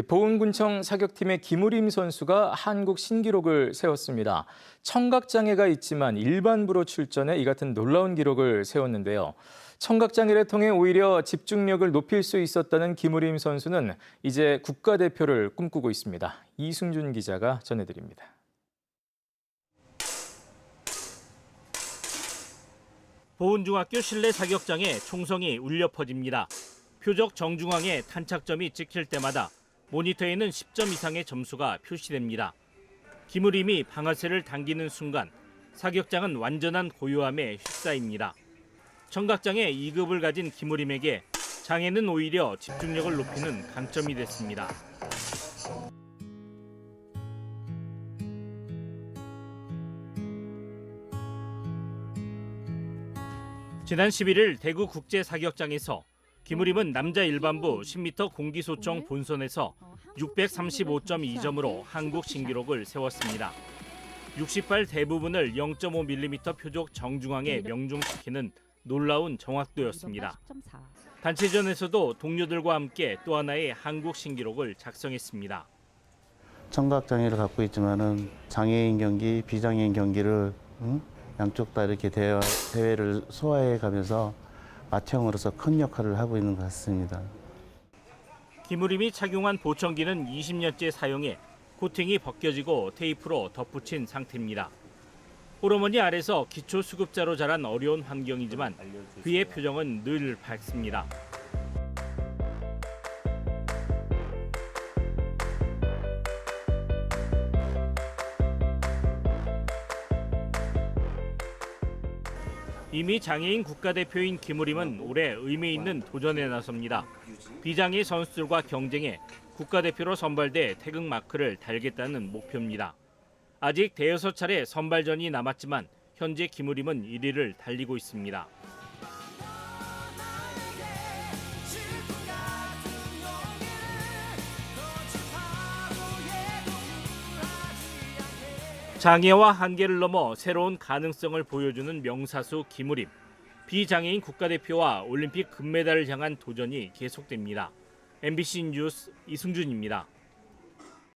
보은군청 사격팀의 김우림 선수가 한국 신기록을 세웠습니다. 청각장애가 있지만 일반부로 출전해 이 같은 놀라운 기록을 세웠는데요. 청각장애를 통해 오히려 집중력을 높일 수 있었다는 김우림 선수는 이제 국가대표를 꿈꾸고 있습니다. 이승준 기자가 전해드립니다. 보은중학교 실내 사격장에 총성이 울려 퍼집니다. 표적 정중앙에 탄착점이 찍힐 때마다 모니터에는 10점 이상의 점수가 표시됩니다. 기무림이 방아쇠를 당기는 순간 사격장은 완전한 고요함에 휩싸입니다. 청각장애 2급을 가진 기무림에게 장애는 오히려 집중력을 높이는 강점이 됐습니다. 지난 11일 대구 국제 사격장에서 김우림은 남자 일반부 10m 공기소총 본선에서 635.2점으로 한국 신기록을 세웠습니다. 60발 대부분을 0.5mm 표적 정중앙에 명중시키는 놀라운 정확도였습니다. 단체전에서도 동료들과 함께 또 하나의 한국 신기록을 작성했습니다. 청각 장애를 갖고 있지만은 장애인 경기, 비장애인 경기를 응? 양쪽 다 이렇게 대화, 대회를 소화해 가면서 맏형으로서 큰 역할을 하고 있는 것 같습니다. 김우림이 착용한 보청기는 20년째 사용해 코팅이 벗겨지고 테이프로 덧붙인 상태입니다. 호르몬이 아래서 기초 수급자로 자란 어려운 환경이지만 그의 표정은 늘 밝습니다. 이미 장애인 국가대표인 김우림은 올해 의미 있는 도전에 나섭니다. 비장애 선수들과 경쟁해 국가대표로 선발돼 태극 마크를 달겠다는 목표입니다. 아직 대여섯 차례 선발전이 남았지만 현재 김우림은 1위를 달리고 있습니다. 장애와 한계를 넘어 새로운 가능성을 보여주는 명사수 김우림. 비장애인 국가대표와 올림픽 금메달을 향한 도전이 계속됩니다. MBC 뉴스 이승준입니다.